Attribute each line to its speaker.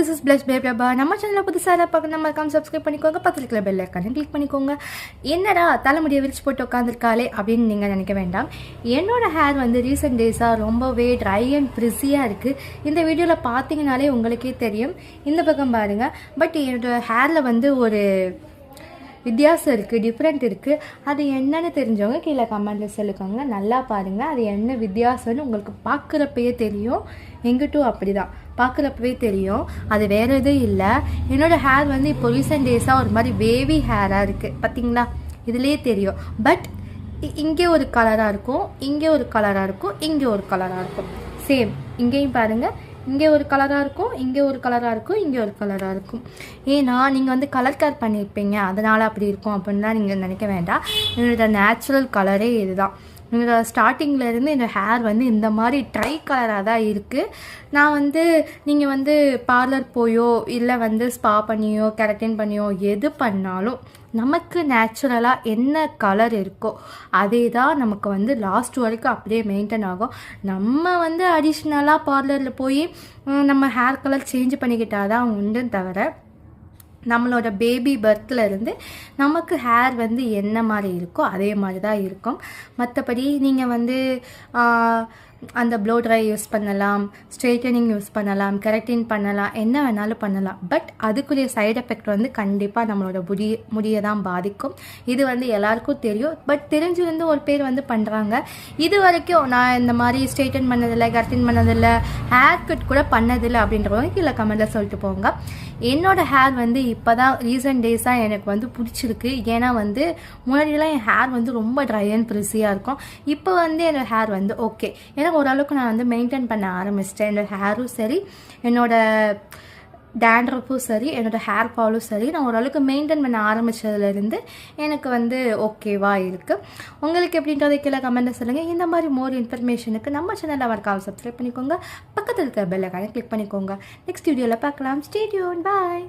Speaker 1: This is plus பேபியாபா நம்ம சேனலில் புதுசாக பார்க்க நம்ம அக்கௌண்ட் சப்ஸ்கிரைப் பண்ணிக்கோங்க பக்கத்தில் இருக்கிற பெல் ஐக்கானே கிளிக் பண்ணிக்கோங்க. என்னடா தலைமுடியை விரிச்சு போட்டு உட்காந்துருக்காளே அப்படின்னு நீங்கள் நினைக்க வேண்டாம். என்னோட ஹேர் வந்து ரீசெண்ட் டேஸாக ரொம்பவே ட்ரை அண்ட் ப்ரிஸியாக இருக்குது இந்த வீடியோவில் பார்த்தீங்கனாலே உங்களுக்கே தெரியும். இந்த பக்கம் பாருங்கள் பட் என்னோடய ஹேரில் வந்து ஒரு வித்தியாசம் இருக்குது டிஃப்ரெண்ட் இருக்குது அது என்னன்னு தெரிஞ்சவங்க கீழே கமெண்ட்டில் சொல்லிக்கோங்க. நல்லா பாருங்கள் அது என்ன வித்தியாசம்னு உங்களுக்கு பார்க்குறப்பயே தெரியும். எங்கிட்டும் அப்படி தான் பார்க்குறப்பவே தெரியும். அது வேறு எதுவும் இல்லை. என்னோடய ஹேர் வந்து இப்போ ரீசெண்ட் டேஸாக ஒரு மாதிரி வேவி ஹேராக இருக்குது பார்த்தீங்களா? இதுலேயே தெரியும். பட் இங்கே ஒரு கலராக இருக்கும். இங்கே ஒரு கலராக இருக்கும். இங்கே ஒரு கலராக இருக்கும். சேம் இங்கேயும் பாருங்கள் இங்கே ஒரு கலராக இருக்கும் இங்கே ஒரு கலராக இருக்கும் இங்கே ஒரு கலராக இருக்கும். ஏன்னா நீங்கள் வந்து கலர் கலர் பண்ணியிருப்பீங்க அதனால் அப்படி இருக்கும் அப்படின்லாம் நீங்கள் நினைக்க வேண்டாம். என்னோட நேச்சுரல் கலரே இதுதான். என்னோட ஸ்டார்டிங்லேருந்து என்னோடய ஹேர் வந்து இந்த மாதிரி ட்ரை கலராக தான் இருக்குது நான் வந்து நீங்கள் வந்து பார்லர் போயோ இல்லை வந்து ஸ்பா பண்ணியோ கெரட்டின் பண்ணியோ எது பண்ணாலும் நமக்கு நேச்சுரலாக என்ன கலர் இருக்கோ அதே தான் நமக்கு வந்து லாஸ்ட் வரைக்கும் அப்படியே மெயின்டைன் ஆகும். நம்ம வந்து அடிஷ்னலாக பார்லரில் போய் நம்ம ஹேர் கலர் சேஞ்ச் பண்ணிக்கிட்டால் தான் உண்டு தவிர நம்மளோட பேபி பர்த்தில் இருந்து நமக்கு ஹேர் வந்து என்ன மாதிரி இருக்கோ அதே மாதிரி தான் இருக்கும். மற்றபடி நீங்கள் வந்து அந்த ப்ளோ ட்ரை யூஸ் பண்ணலாம் ஸ்ட்ரெயிட்டனிங் யூஸ் பண்ணலாம் கரெக்டின் பண்ணலாம் என்ன வேணாலும் பண்ணலாம். பட் அதுக்குரிய சைடு எஃபெக்ட் வந்து கண்டிப்பாக நம்மளோட முடி முடியை தான் பாதிக்கும். இது வந்து எல்லாருக்கும் தெரியும். பட் தெரிஞ்சிருந்து ஒரு பேர் வந்து பண்ணுறாங்க இது வரைக்கும் நான் இந்த மாதிரி ஸ்ட்ரெயிட்டன் பண்ணதில்லை கரெக்டின் பண்ணதில்லை ஹேர் கட் கூட பண்ணதில்லை அப்படின்றவங்க கீழே கமெண்ட்டில் சொல்லிட்டு போங்க. என்னோட ஹேர் வந்து இப்போ தான் ரீசெண்ட் டேஸாக எனக்கு வந்து பிடிச்சிருக்கு. ஏன்னா வந்து முன்னாடிலாம் என் ஹேர் வந்து ரொம்ப ட்ரை அண்ட் ப்ரிஸியாக இருக்கும். இப்போ வந்து என்னோடய ஹேர் வந்து ஓகே ஏன்னா ஓரளவுக்கு நான் வந்து மெயின்டைன் பண்ண ஆரம்பிச்சிட்டேன். என்னோட ஹேரும் சரி என்னோட டேண்ட்ரப்பும் சரி என்னோட ஹேர் ஃபாலும் சரி நான் ஓரளவுக்கு மெயின்டைன் பண்ண ஆரம்பித்ததுலேருந்து எனக்கு வந்து ஓகேவாக இருக்குது உங்களுக்கு எப்படின்றத கீழே கமெண்ட்டில் சொல்லுங்கள் இந்த மாதிரி மோர் இன்ஃபர்மேஷனுக்கு நம்ம சேனலில் வரக்காக சப்ஸ்கிரைப் பண்ணிக்கோங்க. பக்கத்தில் இருக்கிற பெல்லைக்கான கிளிக் பண்ணிக்கோங்க. நெக்ஸ்ட் வீடியோவில் பார்க்கலாம். ஸ்டேடியோன் பாய்